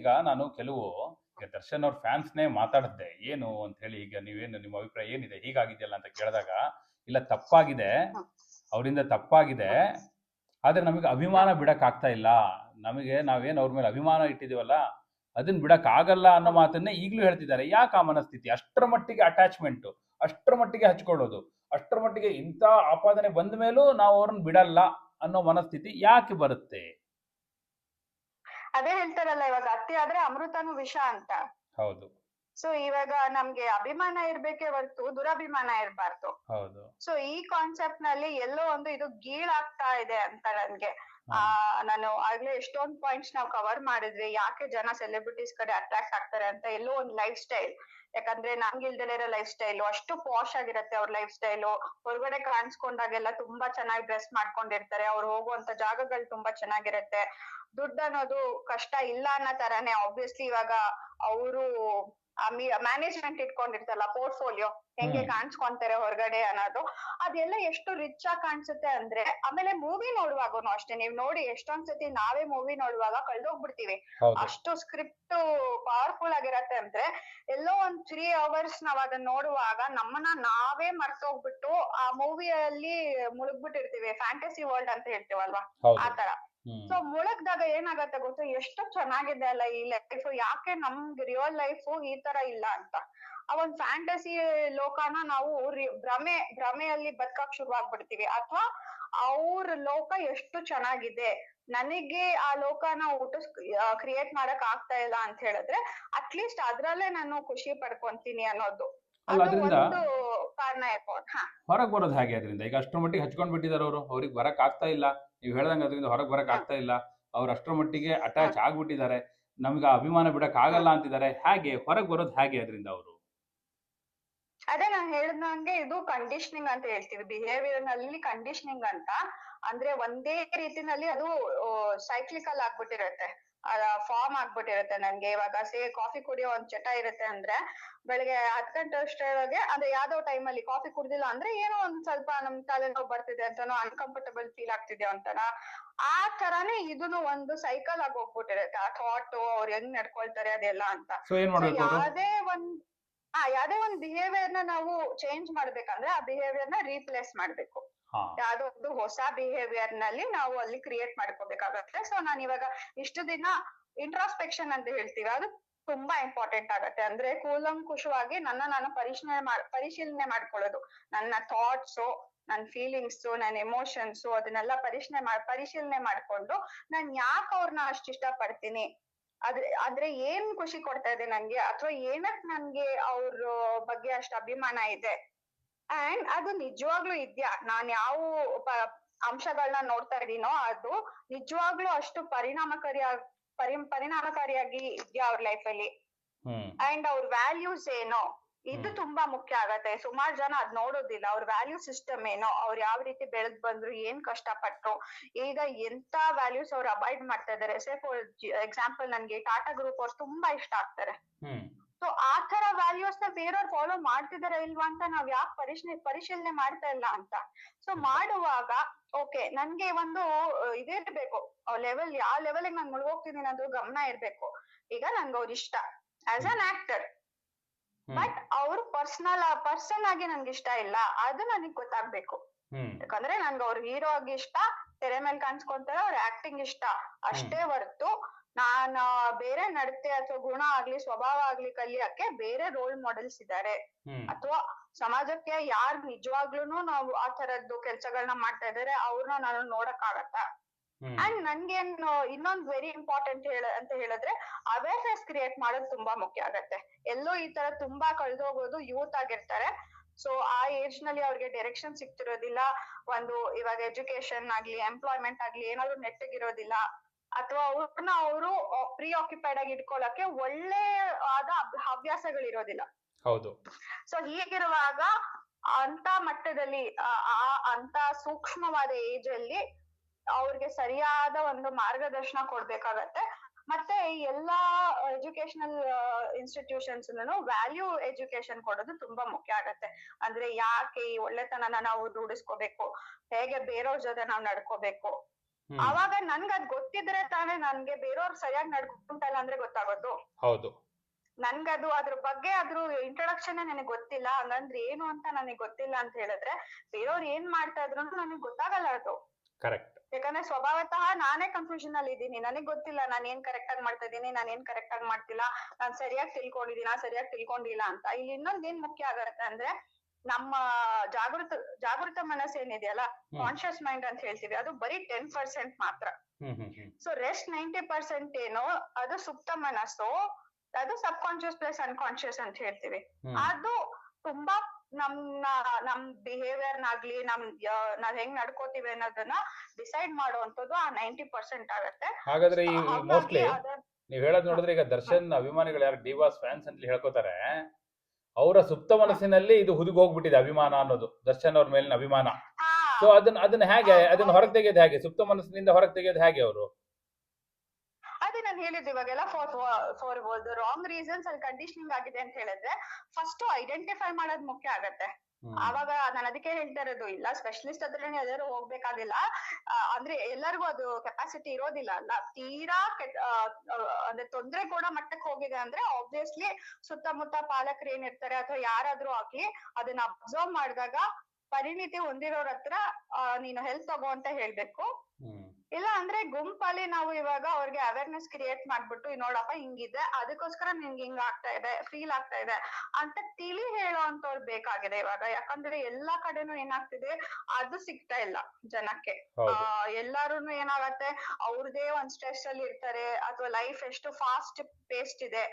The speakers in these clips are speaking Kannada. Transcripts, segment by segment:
ಈಗ ನಾನು ಕೆಲವು ಈಗ ದರ್ಶನ್ ಅವ್ರ ಫ್ಯಾನ್ಸ್ನೇ ಮಾತಾಡಿದ್ದೆ ಏನು? ಅಂತ ಹೇಳಿ ಈಗ ನೀವೇನು ನಿಮ್ಮ ಅಭಿಪ್ರಾಯ ಏನಿದೆ? ಹೀಗಾಗಿದೆಯಲ್ಲ ಅಂತ ಕೇಳಿದಾಗ ಇಲ್ಲ ತಪ್ಪಾಗಿದೆ. ಅವರಿಂದ ತಪ್ಪಾಗಿದೆ. ಆದ್ರೆ ನಮಗೆ ಅಭಿಮಾನ ಬಿಡಕ್ ಆಗ್ತಾ ಇಲ್ಲ. ನಮಗೆ ನಾವೇನು ಅವ್ರ ಮೇಲೆ ಅಭಿಮಾನ ಇಟ್ಟಿದೀವಲ್ಲ ಅದನ್ನ ಬಿಡಕ್ ಆಗಲ್ಲ ಅನ್ನೋ ಮಾತನ್ನೇ ಈಗಲೂ ಹೇಳ್ತಿದ್ದಾರೆ. ಯಾಕೆ ಆ ಮನಸ್ಥಿತಿ? ಅಷ್ಟರ ಮಟ್ಟಿಗೆ ಅಟ್ಯಾಚ್ಮೆಂಟ್ ಅಷ್ಟರ ಮಟ್ಟಿಗೆ ಹಚ್ಕೊಳ್ಳೋದು ಅಷ್ಟರ ಮಟ್ಟಿಗೆ ಇಂಥ ಆಪಾದನೆ ಬಂದ ಮೇಲೂ ನಾವು ಅವ್ರನ್ನ ಬಿಡಲ್ಲ ಅನ್ನೋ ಮನಸ್ಥಿತಿ ಯಾಕೆ ಬರುತ್ತೆ? ಅದೇ ಹೇಳ್ತಾರಲ್ಲ ಇವಾಗ ಅತಿ ಆದ್ರೆ ಅಮೃತನು ವಿಷ ಅಂತ. ಹೌದು. ಸೊ ಇವಾಗ ನಮ್ಗೆ ಅಭಿಮಾನ ಇರ್ಬೇಕೇ ಹೊರತು ದುರಭಿಮಾನ ಇರ್ಬಾರ್ದು. ಹೌದು. ಸೊ ಈ ಕಾನ್ಸೆಪ್ಟ್ನಲ್ಲಿ ಎಲ್ಲೋ ಒಂದು ಇದು ಗೀಳಾಗ್ತಾ ಇದೆ ಅಂತ ನನ್ಗೆ ಆ ನಾನು ಆಗ್ಲೇ ಎಷ್ಟೊಂದ್ ಪಾಯಿಂಟ್ಸ್ ನಾವ್ ಕವರ್ ಮಾಡಿದ್ವಿ. ಯಾಕೆ ಜನ ಸೆಲೆಬ್ರಿಟೀಸ್ ಕಡೆ ಅಟ್ರಾಕ್ಟ್ ಆಗ್ತಾರೆ ಅಂತ ಎಲ್ಲೋ ಒಂದ್ ಲೈಫ್ ಸ್ಟೈಲ್ ಯಾಕಂದ್ರೆ ನಮ್ಗೆ ಇಲ್ದಲೇ ಇರೋ ಲೈಫ್ ಸ್ಟೈಲ್ ಅಷ್ಟು ಪಾಶ್ ಆಗಿರತ್ತೆ ಅವ್ರ ಲೈಫ್ ಸ್ಟೈಲು ಹೊರಗಡೆ ಕಾಣಿಸ್ಕೊಂಡಾಗೆಲ್ಲ ತುಂಬಾ ಚೆನ್ನಾಗಿ ಡ್ರೆಸ್ ಮಾಡ್ಕೊಂಡಿರ್ತಾರೆ. ಅವ್ರು ಹೋಗುವಂತ ಜಾಗಗಳು ತುಂಬಾ ಚೆನ್ನಾಗಿರತ್ತೆ. ದುಡ್ಡು ಅನ್ನೋದು ಕಷ್ಟ ಇಲ್ಲ ಅನ್ನೋ ತರಾನೇ ಆಬ್ವಿಯಸ್ಲಿ ಇವಾಗ ಅವರು ಮ್ಯಾನೇಜ್ಮೆಂಟ್ ಇಟ್ಕೊಂಡಿರ್ತಲ್ಲ ಪೋರ್ಟ್ಫೋಲಿಯೋ ಹೆಂಗೆ. ಕಾಣಿಸ್ಕೊಂತಾರೆ ಹೊರಗಡೆ ಅನ್ನೋದು ಅದೆಲ್ಲ ಎಷ್ಟು ರಿಚ್ ಆಗಿ ಕಾಣಿಸುತ್ತೆ ಅಂದ್ರೆ ಆಮೇಲೆ ಮೂವಿ ನೋಡುವಾಗನು ಅಷ್ಟೇ ನೀವ್ ನೋಡಿ ಎಷ್ಟೊಂದ್ ಸತಿ ನಾವೇ ಮೂವಿ ನೋಡುವಾಗ ಕಳ್ದೋಗ್ಬಿಡ್ತೀವಿ. ಅಷ್ಟು ಸ್ಕ್ರಿಪ್ಟ್ ಪವರ್ಫುಲ್ ಆಗಿರತ್ತೆ ಅಂದ್ರೆ ಎಲ್ಲೋ ಒಂದ್ ತ್ರೀ ಅವರ್ಸ್ ನಾವ್ ಅದನ್ನ ನೋಡುವಾಗ ನಮ್ಮನ್ನ ನಾವೇ ಮರ್ತೋಗ್ಬಿಟ್ಟು ಆ ಮೂವಿಯಲ್ಲಿ ಮುಳುಗ್ಬಿಟ್ಟಿರ್ತೀವಿ ಫ್ಯಾಂಟಸಿ ವರ್ಲ್ಡ್ ಅಂತ ಹೇಳ್ತೀವಲ್ವಾ? ಆ ಆತರ ಹ್ಮ್ ಸೊ ಮುಳುಗ್ದಾಗ ಏನಾಗತ್ತೆ ಗೊತ್ತು? ಎಷ್ಟು ಚೆನ್ನಾಗಿದೆ ಅಲ್ಲ ಈ ಲೈಫ್ ಯಾಕೆ ನಮ್ಗೆ ರಿಯಲ್ ಲೈಫ್ ಈ ತರ ಇಲ್ಲ ಅಂತ? ಆ ಒಂದ್ ಫ್ಯಾಂಟಸಿ ಲೋಕನ ನಾವು ಭ್ರಮೆ, ಭ್ರಮೆಯಲ್ಲಿ ಬದುಕಕ್ ಶುರುವಾಗ್ಬಿಡ್ತೀವಿ. ಅಥವಾ ಅವ್ರ ಲೋಕ ಎಷ್ಟು ಚೆನ್ನಾಗಿದೆ? ನನಗೆ ಆ ಲೋಕನ ಊಟ ಕ್ರಿಯೇಟ್ ಮಾಡಕ್ ಆಗ್ತಾ ಇಲ್ಲ ಅಂತ ಹೇಳಿದ್ರೆ ಅಟ್ಲೀಸ್ಟ್ ಅದ್ರಲ್ಲೇ ನಾನು ಖುಷಿ ಪಡ್ಕೊಂತೀನಿ ಅನ್ನೋದು. ಅಲ್ಲ, ಅದರಿಂದ ಹೊರಗೆ ಬರೋದು ಹಾಗೆ ಅದರಿಂದ. ಈಗ ಅಷ್ಟರ ಮಟ್ಟಿಗೆ ಹಚ್ಕೊಂಡ್ ಬಿಟ್ಟಿದ್ದಾರೆ ಅವರು. ಅವ್ರಿಗೆ ಬರಕ್ ಆಗ್ತಾ ಇಲ್ಲ. ನೀವು ಹೇಳ್ದಂಗೆ ಅದರಿಂದ ಹೊರಗೆ ಬರಕ್ ಆಗ್ತಾ ಇಲ್ಲ. ಅವ್ರು ಅಷ್ಟರ ಮಟ್ಟಿಗೆ ಅಟ್ಯಾಚ್ ಆಗ್ಬಿಟ್ಟಿದ್ದಾರೆ. ನಮ್ಗೆ ಅಭಿಮಾನ ಬಿಡಕ್ ಆಗಲ್ಲ ಅಂತಿದ್ದಾರೆ. ಹಾಗೆ ಹೊರಗೆ ಬರೋದು ಹಾಗೆ ಅದರಿಂದ ಅವರು. ಅದೇ ನಾನ್ ಹೇಳ್ದಂಗೆ ಇದು ಕಂಡೀಷನಿಂಗ್ ಅಂತ ಹೇಳ್ತೀವಿ. ಬಿಹೇವಿಯರ್ನಲ್ಲಿ ಕಂಡೀಷನಿಂಗ್ ಅಂತ. ಅಂದ್ರೆ ಒಂದೇ ರೀತಿನಲ್ಲಿ ಅದು ಸೈಕ್ಲಿಕಲ್ ಆಗ್ಬಿಟ್ಟಿರತ್ತೆ. ಫಾರ್ಮ್ ಆಗ್ಬಿಟ್ಟಿರುತ್ತೆ ನನ್ಗೆ. ಇವಾಗ ಸೇ ಕಾಫಿ ಕುಡಿಯೋ ಒಂದ್ ಚಟ ಇರುತ್ತೆ ಅಂದ್ರೆ ಬೆಳಿಗ್ಗೆ ಹತ್ ಗಂಟೆ ಅಷ್ಟರೊಳಗೆ ಅಂದ್ರೆ ಯಾವ್ದೋ ಟೈಮ್ ಅಲ್ಲಿ ಕಾಫಿ ಕುಡ್ದಿಲ್ಲ ಅಂದ್ರೆ ಏನೋ ಒಂದ್ ಸ್ವಲ್ಪ ನಮ್ ತಲೆನೋವು ಬರ್ತಿದೆ ಅಂತಾನು ಅನ್ಕಂಫರ್ಟಬಲ್ ಫೀಲ್ ಆಗ್ತಿದೆ ಅಂತಾನ ಆ ತರಾನೇ ಇದನ್ನು ಒಂದು ಸೈಕಲ್ ಆಗಿ ಹೋಗ್ಬಿಟ್ಟಿರುತ್ತೆ. ಆ ಥಾಟ್ ಅವ್ರು ಹೆಂಗ್ ನಡ್ಕೊಳ್ತಾರೆ ಅದೆಲ್ಲ ಅಂತ. ಯಾವ್ದೇ ಒಂದ್ ಆ ಯಾವ್ದೇ ಒಂದ್ ಬಿಹೇವಿಯರ್ನ ನಾವು ಚೇಂಜ್ ಮಾಡ್ಬೇಕಂದ್ರೆ ಆ ಬಿಹೇವಿಯರ್ನ ರೀಪ್ಲೇಸ್ ಮಾಡ್ಬೇಕು. ಯಾವ್ದೋ ಒಂದು ಹೊಸ ಬಿಹೇವಿಯರ್ನಲ್ಲಿ ನಾವು ಅಲ್ಲಿ ಕ್ರಿಯೇಟ್ ಮಾಡ್ಕೋಬೇಕಾಗತ್ತೆ. ಸೊ ನಾನು ಇವಾಗ ಇಷ್ಟು ದಿನ ಇಂಟ್ರಾಸ್ಪೆಕ್ಷನ್ ಅಂತ ಹೇಳ್ತೀವಿ. ಅದು ತುಂಬಾ ಇಂಪಾರ್ಟೆಂಟ್ ಆಗತ್ತೆ. ಅಂದ್ರೆ ಕೂಲಂಕುಷವಾಗಿ ನನ್ನ ನಾನು ಪರಿಶೀಲನೆ ಮಾಡ್ ಪರಿಶೀಲನೆ ಮಾಡ್ಕೊಳ್ಳೋದು. ನನ್ನ ಥಾಟ್ಸ್ ನನ್ನ ಫೀಲಿಂಗ್ಸ್ ನನ್ನ ಎಮೋಷನ್ಸ್ ಅದನ್ನೆಲ್ಲ ಪರಿಶೀಲನೆ ಮಾಡ್ ಪರಿಶೀಲನೆ ಮಾಡ್ಕೊಂಡು ನಾನ್ ಯಾಕೆ ಅವ್ರನ್ನ ಅಷ್ಟ್ ಇಷ್ಟ ಪಡ್ತೀನಿ ಅದ್ ಅಂದ್ರೆ ಏನ್ ಖುಷಿ ಕೊಡ್ತಾ ಇದೆ ನನ್ಗೆ ಅಥವಾ ಏನಕ್ ನನ್ಗೆ ಅವ್ರ ಬಗ್ಗೆ ಅಷ್ಟ್ ಅಭಿಮಾನ ಇದೆ. ಅಂಡ್ ಅದು ನಿಜವಾಗ್ಲೂ ಇದ್ಯಾ? ನಾನ್ ಯಾವ ಅಂಶಗಳನ್ನ ನೋಡ್ತಾ ಇದೀನೋ ಅದು ನಿಜವಾಗ್ಲೂ ಅಷ್ಟು ಪರಿಣಾಮಕಾರಿ ಪರಿ ಪರಿಣಾಮಕಾರಿಯಾಗಿ ಇದ್ಯಾ ಅವ್ರ ಲೈಫ್ ಅಲ್ಲಿ? ಅಂಡ್ ಅವ್ರ ವ್ಯಾಲ್ಯೂಸ್ ಏನೋ? ಇದು ತುಂಬಾ ಮುಖ್ಯ ಆಗತ್ತೆ. ಸುಮಾರು ಜನ ಅದ್ ನೋಡೋದಿಲ್ಲ. ಅವ್ರ ವ್ಯಾಲ್ಯೂ ಸಿಸ್ಟಮ್ ಏನೋ ಅವ್ರು ಯಾವ ರೀತಿ ಬೆಳೆದ್ ಬಂದ್ರು ಏನ್ ಕಷ್ಟಪಟ್ರು ಈಗ ಎಂತ ವ್ಯಾಲ್ಯೂಸ್ ಅವ್ರು ಅವಾಯ್ಡ್ ಮಾಡ್ತಾ ಇದಾರೆ. ಸೇ ಫಾರ್ ಎಕ್ಸಾಂಪಲ್ ನನ್ಗೆ ಟಾಟಾ ಗ್ರೂಪ್ ಅವ್ರು ತುಂಬಾ ಇಷ್ಟ ಆಗ್ತಾರೆ. ಸೊ ಆ ತರ ವ್ಯಾಲ್ಯೂಸ್ನ ಬೇರೆಯವ್ರು ಫಾಲೋ ಮಾಡ್ತಿದಾರ ಇಲ್ವಾ ಅಂತ ನಾವ್ ಯಾಕೆ ಪರಿಶೀಲನೆ ಪರಿಶೀಲನೆ ಮಾಡ್ತಾ ಇಲ್ಲ ಅಂತ. ಸೊ ಮಾಡುವಾಗ ಓಕೆ ನನ್ಗೆ ಒಂದು ಇದಿರ್ಬೇಕು ಲೆವೆಲ್ ಯಾವ ಲೆವೆಲ್ ನಾನ್ ಮುಳುಗೋಗ್ತಿದ್ದೀನಿ ಅನ್ನೋದು ಗಮನ ಇರ್ಬೇಕು. ಈಗ ನನ್ಗೆ ಅವ್ರ ಇಷ್ಟ. ಆಸ್ ಅನ್ ಆಕ್ಟರ್ ಬಟ್ ಅವ್ರು ಪರ್ಸನಲ್ ಪರ್ಸನ್ ಆಗಿ ನನ್ಗೆ ಇಷ್ಟ ಇಲ್ಲ. ಅದು ನನಗ್ ಗೊತ್ತಾಗ್ಬೇಕು. ಯಾಕಂದ್ರೆ ನನ್ಗೆ ಅವ್ರ ಹೀರೋ ಆಗಿ ಇಷ್ಟ ತೆರೆ ಮೇಲೆ ಕಾಣಿಸ್ಕೊಂತಾರೆ ಅವ್ರ ಆಕ್ಟಿಂಗ್ ಇಷ್ಟ. ಅಷ್ಟೇ ಹೊರತು ನಾನ್ ಬೇರೆ ನಡತೆ ಅಥವಾ ಗುಣ ಆಗ್ಲಿ ಸ್ವಭಾವ ಆಗ್ಲಿ ಕಲಿಯಕ್ಕೆ ಬೇರೆ ರೋಲ್ ಮಾಡೆಲ್ಸ್ ಇದ್ದಾರೆ ಅಥವಾ ಸಮಾಜಕ್ಕೆ ಯಾರ್ ನಿಜವಾಗ್ಲೂನು ನಾವು ಆ ತರದ್ದು ಕೆಲ್ಸಗಳನ್ನ ಮಾಡ್ತಾ ಇದಾರೆ ಅವ್ರನ್ನ ನಾನು ನೋಡಕ್ ಆಗತ್ತಾ ಅಂಡ್ ನನ್ಗೇನು ಇನ್ನೊಂದ್ ವೆರಿ ಇಂಪಾರ್ಟೆಂಟ್ ಹೇಳ ಅಂತ ಹೇಳಿದ್ರೆ ಅವೇರ್ನೆಸ್ ಕ್ರಿಯೇಟ್ ಮಾಡೋದು ತುಂಬಾ ಮುಖ್ಯ ಆಗತ್ತೆ. ಎಲ್ಲೋ ಈ ತರ ತುಂಬಾ ಕಳ್ದೋಗೋದು ಯೂತ್ ಆಗಿರ್ತಾರೆ. ಸೊ ಆ ಏಜ್ನಲ್ಲಿ ಅವ್ರಿಗೆ ಡೈರೆಕ್ಷನ್ ಸಿಗ್ತಿರೋದಿಲ್ಲ. ಒಂದು ಇವಾಗ ಎಜುಕೇಶನ್ ಆಗ್ಲಿ ಎಂಪ್ಲಾಯ್ಮೆಂಟ್ ಆಗ್ಲಿ ಏನಾದ್ರು ನೆಟ್ಟಗಿರೋದಿಲ್ಲ. ಅಥವಾ ಅವ್ರನ್ನ ಅವರು ಪ್ರೀ ಆಕ್ಯುಪೈಡ್ ಆಗಿ ಇಟ್ಕೊಳಕ್ಕೆ ಒಳ್ಳೆ ಆದ ಹವ್ಯಾಸಗಳು ಹವ್ಯಾಸಗಳಿರೋದಿಲ್ಲ. ಹೌದು. ಸೊ ಹೀಗಿರುವಾಗ ಅಂತ ಮಟ್ಟದಲ್ಲಿ ಆ ಆ- ಅಂತ ಸೂಕ್ಷ್ಮವಾದ ಏಜ್ ಅಲ್ಲಿ ಅವ್ರಿಗೆ ಸರಿಯಾದ ಒಂದು ಮಾರ್ಗದರ್ಶನ ಕೊಡ್ಬೇಕಾಗತ್ತೆ. ಮತ್ತೆ ಎಲ್ಲಾ ಎಜುಕೇಶನಲ್ ಇನ್ಸ್ಟಿಟ್ಯೂಷನ್ಸ್ ವ್ಯಾಲ್ಯೂ ಎಜುಕೇಶನ್ ಕೊಡೋದು ತುಂಬಾ ಮುಖ್ಯ ಆಗತ್ತೆ. ಅಂದ್ರೆ ಯಾಕೆ ಈ ಒಳ್ಳೆತನನ ನಾವು ರೂಢಿಸ್ಕೋಬೇಕು? ಹೇಗೆ ಬೇರೆಯವ್ರ ಜೊತೆ ನಾವು ನಡ್ಕೋಬೇಕು. ಅವಾಗ ನನ್ಗ್ ಅದ್ ಗೊತ್ತಿದ್ರೆ ತಾನೇ ನನ್ಗೆ ಬೇರೆಯವ್ರು ಸರಿಯಾಗಿ ನಡ್ಕೊಂತಲ್ಲ ಅಂದ್ರೆ ಗೊತ್ತಾಗೋದು. ಹೌದು. ನನ್ಗದು ಅದ್ರ ಬಗ್ಗೆ ಅದ್ರ ಇಂಟ್ರೊಡಕ್ಷನ್ ನನಗೆ ಗೊತ್ತಿಲ್ಲ. ಹಂಗಂದ್ರೆ ಏನು ಅಂತ ನನಗೆ ಗೊತ್ತಿಲ್ಲ ಅಂತ ಹೇಳಿದ್ರೆ ಬೇರೆಯವ್ರು ಏನ್ ಮಾಡ್ತಾ ಇದ್ರು ನನಗೆ ಗೊತ್ತಾಗಲ್ಲ ಅದು. ಕರೆಕ್ಟ್ ಯಾಕಂದ್ರೆ ಸ್ವಭಾವತಃ ನಾನೇ ಕನ್ಫ್ಯೂಷನ್ ಅಲ್ಲಿ ಇದ್ದೀನಿ. ನನಗ್ ಗೊತ್ತಿಲ್ಲ ನಾನು ಏನ್ ಕರೆಕ್ಟ್ ಆಗಿ ಮಾಡ್ತಾ ಇದ್ದೀನಿ ನಾನು ಏನ್ ಕರೆಕ್ಟ್ ಆಗಿ ಮಾಡ್ತಿಲ್ಲ ನಾನ್ ಸರಿಯಾಗಿ ತಿಳ್ಕೊಂಡಿದ್ದೀನ ಸರಿಯಾಗಿ ತಿಳ್ಕೊಂಡಿಲ್ಲ ಅಂತ. ಇಲ್ಲಿ ಇನ್ನೊಂದ್ ಏನ್ ಮುಖ್ಯ ಆಗತ್ತೆ ಅಂದ್ರೆ ನಮ್ಮ ಜಾಗೃತ ಜಾಗೃತ ಮನಸ್ಸು ಏನಿದೆಯಲ್ಲ ಕಾನ್ಶಿಯಸ್ ಮೈಂಡ್ ಅಂತ ಹೇಳ್ತೀವಿ. ಅದು ಬರೀ ಟೆನ್ ಪರ್ಸೆಂಟ್ ಮಾತ್ರ. ಸೊ ರೆಸ್ಟ್ ನೈಂಟಿ ಪರ್ಸೆಂಟ್ ಏನು ಅದು ಸುಪ್ತ ಮನಸ್ಸು ಅದು ಸಬ್ ಕಾನ್ಶಿಯಸ್ ಪ್ಲಸ್ ಅನ್ಕಾನ್ಶಿಯಸ್ ಅಂತ ಹೇಳ್ತೀವಿ. ಅದು ತುಂಬಾ ನಮ್ನ ನಮ್ ಬಿಹೇವಿಯರ್ ನಾಗ್ಲಿ ನಮ್ ನಾವ್ ಹೆಂಗ್ ನಡ್ಕೋತೀವಿ ಅನ್ನೋದನ್ನ ಡಿಸೈಡ್ ಮಾಡುವಂತದ್ದು ಆ ನೈಂಟಿ ಪರ್ಸೆಂಟ್ ಆಗತ್ತೆ. ಹಾಗಾದ್ರೆ ಈ ಮೋಸ್ಟ್ಲಿ ನೀವ್ ಹೇಳೋದ್ ನೋಡಿದ್ರೆ ಈಗ ದರ್ಶನ್ ಅಭಿಮಾನಿಗಳು ಯಾರು ಡಿವಾಸ್ ಫ್ಯಾನ್ಸ್ ಅಂತ ಹೇಳ್ಕೊತಾರೆ ಅವರ ಸುಪ್ತ ಮನಸ್ಸಿನಲ್ಲಿ ಇದು ಹುದುಗ್ ಹೋಗ್ಬಿಟ್ಟಿದೆ ಅಭಿಮಾನ ಅನ್ನೋದು ದರ್ಶನ್ ಅವ್ರ ಮೇಲಿನ ಅಭಿಮಾನ. ಸೊ ಅದನ್ನ ಅದನ್ನ ಹೇಗೆ ಅದನ್ನ ಹೊರಗೆ ತೆಗೆಯೋದು ಹೇಗೆ ಸುಪ್ತ ಮನಸ್ಸಿನಿಂದ ಹೊರಗೆ ತೆಗೆಯೋದು ಹೇಗೆ ಅವರು? ನಾನು ಹೇಳಿದ್ದು ಇವಾಗೆಲ್ಲ ಫಾರ್ ಫಾರ್ ರಾಂಗ್ ರೀಸನ್ಸ್ ಅಲ್ಲಿ ಕಂಡೀಷನಿಂಗ್ ಆಗಿದೆ ಅಂತ ಹೇಳಿದ್ರೆ ಫಸ್ಟ್ ಐಡೆಂಟಿಫೈ ಮಾಡೋದ್ ಮುಖ್ಯ ಆಗತ್ತೆ. ಅವಾಗ ನಾನು ಅದಕ್ಕೆ ಹೇಳ್ತಾ ಇರೋದು ಇಲ್ಲ ಸ್ಪೆಷಲಿಸ್ಟ್ ಹತ್ರ ಎಲ್ಲರೂ ಹೋಗ್ಬೇಕಾಗಿಲ್ಲ. ಅಂದ್ರೆ ಎಲ್ಲರಿಗೂ ಅದು ಕೆಪಾಸಿಟಿ ಇರೋದಿಲ್ಲ ಅಲ್ಲ. ತೀರಾ ಅಂದ್ರೆ ತೊಂದ್ರೆ ಕೂಡ ಮಟ್ಟಕ್ಕೆ ಹೋಗಿದೆ ಅಂದ್ರೆ ಆಬ್ವಿಯಸ್ಲಿ ಸುತ್ತಮುತ್ತ ಪಾಲಕರು ಏನಿರ್ತಾರೆ ಅಥವಾ ಯಾರಾದ್ರೂ ಆಗ್ಲಿ ಅದನ್ನ ಅಬ್ಸರ್ವ್ ಮಾಡಿದಾಗ ಪರಿಣಿತಿ ಹೊಂದಿರೋರ್ ಹತ್ರ ನೀನು ಹೆಲ್ಪ್ ತಗೋ ಅಂತ ಹೇಳ್ಬೇಕು. ಇಲ್ಲ ಅಂದ್ರೆ ಗುಂಪಲ್ಲಿ ನಾವು ಇವಾಗ ಅವ್ರಿಗೆ ಅವೇರ್ನೆಸ್ ಕ್ರಿಯೇಟ್ ಮಾಡ್ಬಿಟ್ಟು "ಇದ್ ನೋಡಪ್ಪ ಹಿಂಗಿದೆ ಅದಕ್ಕೋಸ್ಕರ ನಿನ್ಗೆ ಹಿಂಗ್ ಆಗ್ತಾ ಇದೆ ಫೀಲ್ ಆಗ್ತಾ ಇದೆ ಅಂತ ತಿಳಿ ಹೇಳೋ ಅಂತವ್ರು ಬೇಕಾಗಿದೆ ಇವಾಗ. ಯಾಕಂದ್ರೆ ಎಲ್ಲಾ ಕಡೆನೂ ಏನಾಗ್ತಿದೆ ಅದು ಸಿಗ್ತಾ ಇಲ್ಲ ಜನಕ್ಕೆ. ಆ, ಎಲ್ಲಾರುನು ಏನಾಗತ್ತೆ ಅವ್ರದೇ ಒಂದ್ ಸ್ಟ್ರೆಸ್ ಅಲ್ಲಿ ಇರ್ತಾರೆ ಅಥವಾ ಲೈಫ್ ಎಷ್ಟು ಫಾಸ್ಟ್ ಪೇಸ್ಟ್ ಇದೆ.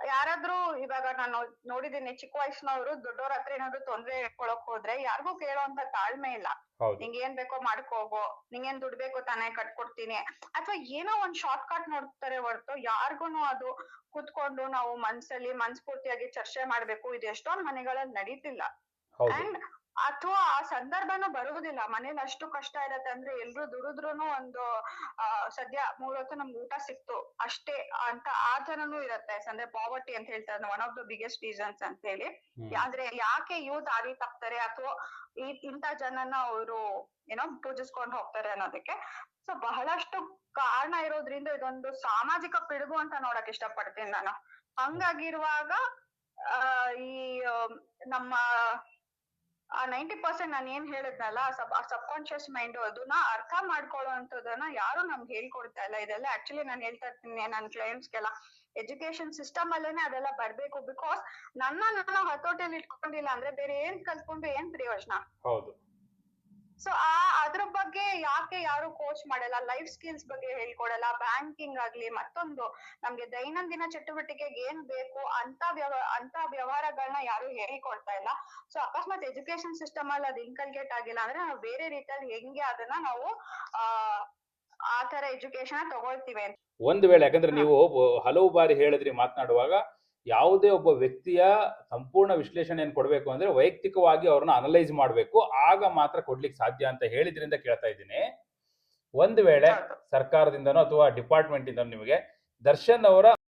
ಯಾರಾದ್ರೂ ಇವಾಗ ನಾನು ನೋಡಿದೀನಿ ಚಿಕ್ಕ ವಯಸ್ಸಿನವರು ದೊಡ್ಡವ್ರ ಹತ್ರ ಏನಾದ್ರು ತೊಂದ್ರೆ ಹೇಳ್ಕೊಳಕ್ ಹೋದ್ರೆ ಯಾರಿಗೂ ಕೇಳೋಂತ ತಾಳ್ಮೆ ಇಲ್ಲ. ನಿಂಗ್ ಏನ್ ಬೇಕೋ ಮಾಡ್ಕೋಗೋ ನಿಂಗೇನ್ ದುಡ್ಡು ಬೇಕೋ ತಾನೇ ಕಟ್ಕೊಡ್ತೀನಿ. ಅಥವಾ ಏನೋ ಒಂದ್ ಶಾರ್ಟ್ ಕಟ್ ನೋಡ್ತಾರೆ ಹೊರತು ಯಾರ್ಗುನು ಅದು ಕುತ್ಕೊಂಡು ನಾವು ಮನ್ಸಲ್ಲಿ ಮನ್ಸ್ಫೂರ್ತಿಯಾಗಿ ಚರ್ಚೆ ಮಾಡ್ಬೇಕು. ಇದು ಎಷ್ಟೊಂದ್ ಮನೆಗಳಲ್ಲಿ ನಡೀತಿಲ್ಲ. ಅಂಡ್ ಅಥವಾ ಆ ಸಂದರ್ಭನೂ ಬರುವುದಿಲ್ಲ. ಮನೇಲಿ ಅಷ್ಟು ಕಷ್ಟ ಇರತ್ತೆ ಅಂದ್ರೆ ಎಲ್ರು ದುಡಿದ್ರುನು ಒಂದು ಆ ಸದ್ಯ ಮೂರ್ ಹೊತ್ತು ನಮ್ಗೆ ಊಟ ಸಿಕ್ತು ಅಷ್ಟೇ ಅಂತ ಆ ತರನೂ ಇರತ್ತೆ. ಅಂದ್ರೆ ಪಾವರ್ಟಿ ಅಂತ ಹೇಳ್ತಾರೆ one of the biggest reasons ಅಂತ ಹೇಳಿ. ಆದ್ರೆ ಅಂದ್ರೆ ಯಾಕೆ ಯೂತ್ ದಾರಿ ತಪ್ತಾರೆ? ಅಥವಾ ಈ ಇಂಥ ಜನನ ಅವರು ಏನೋ ಪೂಜಿಸ್ಕೊಂಡು ಹೋಗ್ತಾರೆ ಅನ್ನೋದಕ್ಕೆ. ಸೊ ಬಹಳಷ್ಟು ಕಾರಣ ಇರೋದ್ರಿಂದ ಇದೊಂದು ಸಾಮಾಜಿಕ ಪಿಡುಗು ಅಂತ ನೋಡಕ್ ಇಷ್ಟಪಡ್ತೀನಿ ನಾನು. ಹಂಗಾಗಿರುವಾಗ ಆ ಈ ನಮ್ಮ ಆ ನೈಂಟಿ ಪರ್ಸೆಂಟ್ ನಾನು ಏನ್ ಹೇಳಿದ್ನಲ್ಲ ಸಬ್ ಸಬ್ ಕಾನ್ಶಿಯಸ್ ಮೈಂಡ್ ಅದನ್ನ ಅರ್ಥ ಮಾಡ್ಕೊಳ್ಳೋಂಥದ್ದನ್ನ ಯಾರು ನಮ್ಗೆ ಹೇಳ್ಕೊಡ್ತಾ ಇಲ್ಲ. ಇದೆಲ್ಲ ಆಕ್ಚುಲಿ ನಾನು ಹೇಳ್ತಾ ಇರ್ತೀನಿ ನನ್ನ ಕ್ಲೈಂಟ್ಸ್ಗೆಲ್ಲ ಎಜುಕೇಶನ್ ಸಿಸ್ಟಮ್ ಅಲ್ಲೇನೆ ಅದೆಲ್ಲ ಬರ್ಬೇಕು ಬಿಕಾಸ್ ನನ್ನ ನಾನು ಹತೋಟಿಯಲ್ಲಿ ಇಟ್ಕೊಂಡಿಲ್ಲ ಅಂದ್ರೆ ಬೇರೆ ಏನ್ ಕಲ್ತ್ಕೊಂಡು ಏನ್ ಪ್ರಯೋಜನ? ಹೌದು. ಸೊ ಆ ಅದ್ರ ಬಗ್ಗೆ ಯಾಕೆ ಯಾರು ಕೋಚ್ ಮಾಡಲ್ಲ? ಲೈಫ್ ಸ್ಕಿಲ್ಸ್ ಬಗ್ಗೆ ಹೇಳ್ಕೊಡಲ್ಲ? ಬ್ಯಾಂಕಿಂಗ್ ಆಗ್ಲಿ ಮತ್ತೊಂದು. ನಮ್ಗೆ ದೈನಂದಿನ ಚಟುವಟಿಕೆಗೆ ಏನ್ ಬೇಕು ಅಂತ ವ್ಯವ ಅಂತ ವ್ಯವಹಾರಗಳನ್ನ ಯಾರು ಹೇಳಿಕೊಡ್ತಾ ಇಲ್ಲ. ಸೊ ಅಕಸ್ಮಾತ್ ಎಜುಕೇಶನ್ ಸಿಸ್ಟಮ್ ಅಲ್ಲಿ ಅದು ಇನ್ಕಲ್ಕೇಟ್ ಆಗಿಲ್ಲ ಅಂದ್ರೆ ನಾವು ಬೇರೆ ರೀತಿಯಲ್ಲಿ ಹೆಂಗೆ ಅದನ್ನ ನಾವು, ಆ ಆ ತರ ಎಜುಕೇಶನ್ ತಗೊಳ್ತೀವಿ ಒಂದ್ ವೇಳೆ ಯಾಕಂದ್ರೆ ನೀವು ಹಲವು ಬಾರಿ ಹೇಳಿದ್ರಿ ಮಾತನಾಡುವಾಗ ಯಾವುದೇ ಒಬ್ಬ ವ್ಯಕ್ತಿಯ ಸಂಪೂರ್ಣ ವಿಶ್ಲೇಷಣೆಯನ್ನು ಕೊಡಬೇಕು ಅಂದ್ರೆ ವೈಯಕ್ತಿಕವಾಗಿ ಅವ್ರನ್ನ ಅನಲೈಸ್ ಮಾಡಬೇಕು ಆಗ ಮಾತ್ರ ಕೊಡ್ಲಿಕ್ಕೆ ಸಾಧ್ಯ ಅಂತ ಹೇಳಿದ್ರಿಂದ ಕೇಳ್ತಾ ಇದ್ದೀನಿ ಒಂದು ವೇಳೆ. ಸರ್ಕಾರದಿಂದನೋ ಅಥವಾ ಡಿಪಾರ್ಟ್ಮೆಂಟ್ ಇಂದ ನಿಮಗೆ ದರ್ಶನ್ ಅವರ